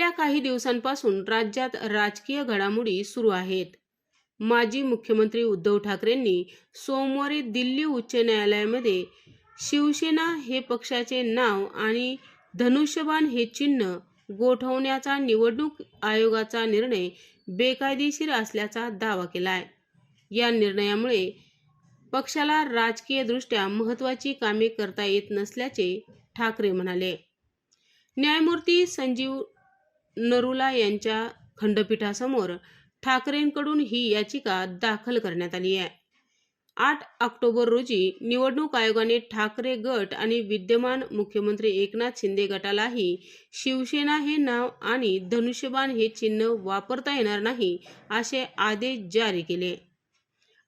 गेल्या काही दिवसांपासून राज्यात राजकीय घडामोडी सुरू आहेत. माजी मुख्यमंत्री उद्धव ठाकरेंनी सोमवारी दिल्ली उच्च न्यायालयामध्ये शिवसेना हे पक्षाचे नाव आणि धनुष्यबाण हे चिन्ह गोठवण्याचा निवडणूक आयोगाचा निर्णय बेकायदेशीर असल्याचा दावा केला आहे या निर्णयामुळे पक्षाला राजकीयदृष्ट्या महत्त्वाची कामे करता येत नसल्याचे ठाकरे म्हणाले. न्यायमूर्ती संजीव नरुला यांच्या खंडपीठासमोर ठाकरेंकडून ही याचिका दाखल करण्यात आली आहे. आठ ऑक्टोबर रोजी निवडणूक आयोगाने ठाकरे गट आणि विद्यमान मुख्यमंत्री एकनाथ शिंदे गटालाही शिवसेना हे नाव आणि धनुष्यबाण हे चिन्ह वापरता येणार नाही असे आदेश जारी केले.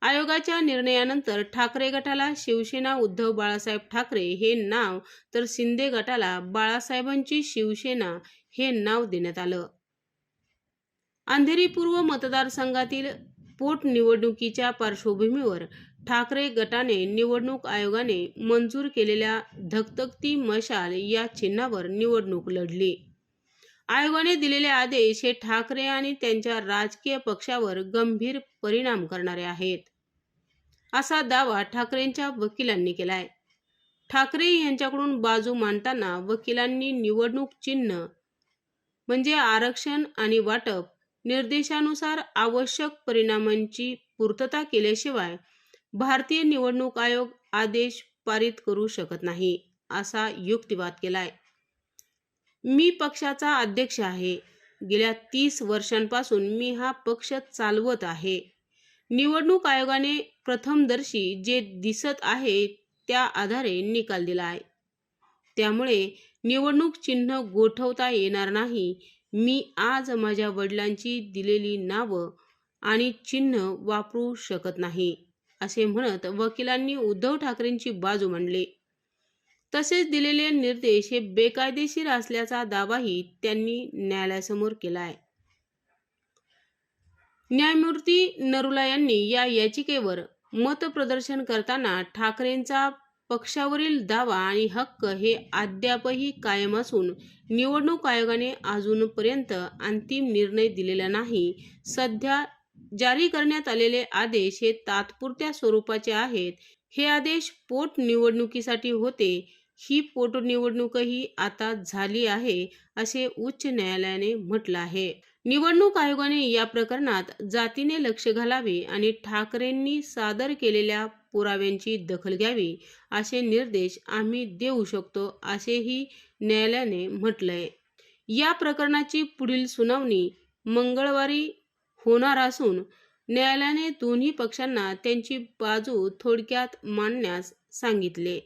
आयोगाच्या निर्णयानंतर ठाकरे गटाला शिवसेना उद्धव बाळासाहेब ठाकरे हे नाव तर शिंदे गटाला बाळासाहेबांची शिवसेना हे नाव देण्यात आलं. अंधेरी पूर्व मतदारसंघातील पोटनिवडणुकीच्या पार्श्वभूमीवर ठाकरे गटाने निवडणूक आयोगाने मंजूर केलेल्या धकधकती मशाल या चिन्हावर निवडणूक लढली. आयोगाने दिलेले आदेश हे ठाकरे आणि त्यांच्या राजकीय पक्षावर गंभीर परिणाम करणारे आहेत. असा दावा ठाकरेंच्या वकिलांनी केलाय. ठाकरे यांच्याकडून बाजू मांडताना वकिलांनी निवडणूक चिन्ह म्हणजे आरक्षण आणि वाटप निर्देशानुसार आवश्यक परिणामांची पूर्तता केल्याशिवाय भारतीय निवडणूक आयोग आदेश पारित करू शकत नाही असा युक्तिवाद केलाय. मी पक्षाचा अध्यक्ष आहे. गेल्या तीस वर्षांपासून मी हा पक्ष चालवत आहे. निवडणूक आयोगाने प्रथमदर्शी जे दिसत आहे त्या आधारे निकाल दिला आहे. त्यामुळे निवडणूक चिन्ह गोठवता येणार नाही. मी आज माझ्या वडिलांची दिलेली नावं आणि चिन्ह वापरू शकत नाही असे म्हणत वकिलांनी उद्धव ठाकरेंची बाजू मांडली. तसेच दिलेले निर्देश हे बेकायदेशीर असल्याचा दावाही त्यांनी न्यायालयासमोर केला आहे. न्यायमूर्ती नरुला यांनी या याचिकेवर मतप्रदर्शन करताना ठाकरेंचा पक्षावरील दावा आणि हक्क हे अद्यापही कायम असून निवडणूक आयोगाने अजूनपर्यंत अंतिम निर्णय दिलेला नाही. सध्या जारी करण्यात आलेले आदेश हे तात्पुरत्या स्वरूपाचे आहेत. हे आदेश पोटनिवडणुकीसाठी होते. ही पोटनिवडणूकही आता झाली आहे असे उच्च न्यायालयाने म्हटलं आहे. निवडणूक आयोगाने या प्रकरणात जातीने लक्ष घालावे आणि ठाकरेंनी सादर केलेल्या पुराव्यांची दखल घ्यावी असे निर्देश आम्ही देऊ शकतो असेही न्यायालयाने म्हटलंय. या प्रकरणाची पुढील सुनावणी मंगळवारी होणार असून न्यायालयाने दोन्ही पक्षांना त्यांची बाजू थोडक्यात मांडण्यास सांगितले.